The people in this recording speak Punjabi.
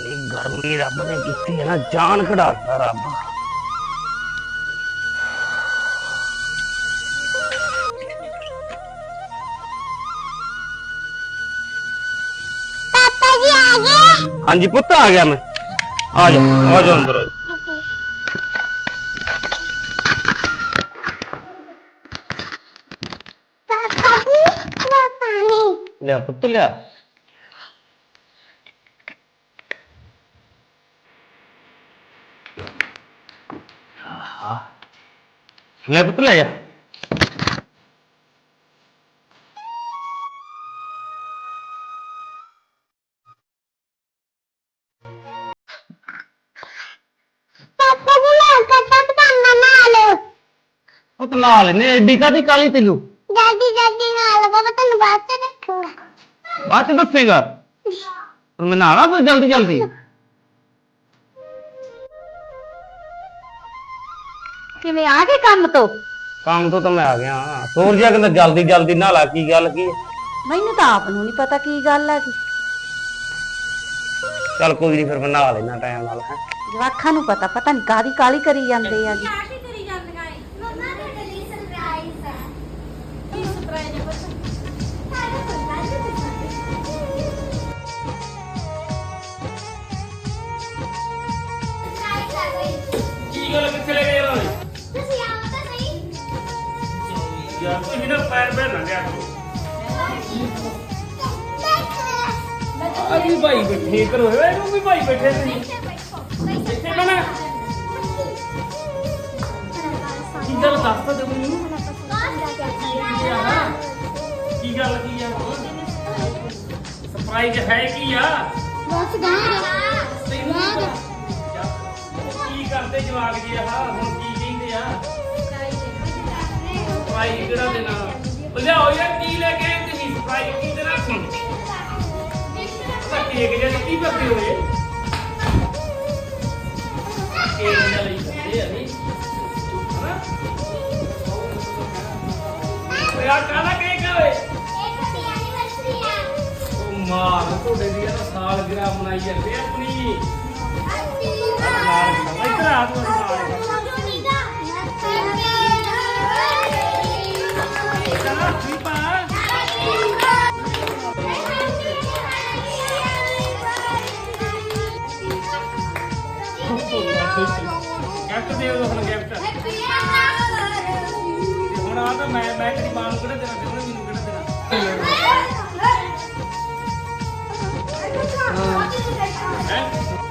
ਇਹ ਗਰਮੀ ਰੱਬ ਨੇ ਕੀਤੀ ਹੈ ਨਾ ਜਾਨ ਕਢਾਤਾ ਰੱਬ। ਪਾਪਾ ਜੀ ਆ ਗਏ? ਹਾਂਜੀ ਪੁੱਤ ਆ ਗਿਆ ਮੈਂ। ਆ ਜਾ ਆ ਜਾ ਅੰਦਰ ਆ ਜਾ। ਪਾਪਾ ਜੀ ਮੈਂ ਪਾਣੀ ਲਿਆ ਪੁੱਤ ਲਿਆ ਆਹਾ। ਲੈ ਪੁੱਤ ਲੈ ਜਾ ਪਾਪਾ ਜੀ ਮੈਂ ਕੱਟਾ ਪਕਾਨਾ ਨਾਲ ਉਹ ਤਾਂ ਬਾਅਦ ਚ ਦੱਸੇਗਾ? ਮੈਂ ਨਾਲਾ ਫਿਰ ਜਲਦੀ ਜਲਦੀ। ਕਿਵੇਂ ਆ ਗਏ ਕੰਮ ਤੋਂ? ਕੰਮ ਤੋਂ ਤਾਂ ਮੈਂ ਆ ਗਿਆ। ਸੂਰਜ ਕਹਿੰਦਾ ਜਲਦੀ ਜਲਦੀ ਨਾਲਾ ਕੀ ਗੱਲ ਕੀ? ਮੈਨੂੰ ਤਾਂ ਆਪ ਨੂੰ ਨਹੀਂ ਪਤਾ ਕੀ ਗੱਲ ਆ ਚੱਲ ਕੋਈ ਨਹੀਂ ਫਿਰ ਮੈਂ ਨਹਾ ਲੈਣਾ ਟਾਈਮ ਨਾਲ ਹੈਂ। ਜਵਾਖਾਂ ਨੂੰ ਪਤਾ ਪਤਾ ਨਹੀਂ ਕਾਦੀ ਕਾਲੀ ਕਰੀ ਜਾਂਦੇ ਆ ਜੀ। ਗੱਲ ਕਿੱਥੇ ਲੈ ਗਏ ਯਾਰ ਤੁਸੀਂ ਆਓ ਤਾਂ ਸਹੀ। ਯਾਰ ਤੁਸੀਂ ਨਾ ਪੈਰ ਪੈਰ ਨਾ ਲਿਆ ਕਰੋ। ਆ ਵੀ ਭਾਈ ਬੈਠੇ ਕਰੋ ਓਏ ਇਹਨੂੰ ਵੀ ਭਾਈ ਬੈਠੇ ਸੀ। ਇੱਥੇ ਬਣਾ ਕੀ ਗੱਲ ਦੱਸ ਤਾਂ ਦੇ ਮੈਨੂੰ। ਕੀ ਗੱਲ ਕੀ ਆ? ਸਰਪ੍ਰਾਈਜ਼ ਹੈ ਕੀ ਆ? ਤੈਨੂੰ ਕਰਦੇ ਜਵਾਕ ਜੀ ਆ ਹੁਣ ਕੀ ਕਹਿੰਦੇ ਆ? ਸਰਪ੍ਰਾਈਜ਼ ਕਿਹੜਾ ਦੇਣਾ? ਉਹ ਲਿਆਓ ਯਾਰ ਕੀ ਲੈ ਕੇ ਆਏ ਤੁਸੀਂ? ਸਰਪ੍ਰਾਈਜ਼ ਕੀ ਦੇਣਾ ਸੀ ਤਾਂ ਕੇਕ ਜਿਹਾ ਕੀ ਕਰਦੇ ਹੋਏ। ਕੇਕ ਜਿਹਾ ਲਈ ਜਾਂਦੇ ਆ ਹਨਾ? ਓਏ ਆ ਕਾਹਦਾ ਕੇਕ ਆ ਓਏ? ਉਹ ਮਾਰ ਤੁਹਾਡੇ ਦੀ ਨਾ ਸਾਲ ਗਿਰਾ ਮਨਾਈ ਜਾਂਦੇ ਆਪਣੀ। ਦਿਓ ਹੁਣ ਗਿਫਟ ਹੁਣ ਆ ਤਾਂ ਮੈਂ ਮੈਂ ਤੇਰੀ ਮਾਂ ਨੂੰ ਕਿਹੜਾ ਦੇਣਾ ਤੇ ਉਹਨੇ ਮੈਨੂੰ ਕਿਹੜਾ ਦੇਣਾ? ਹੈਂ?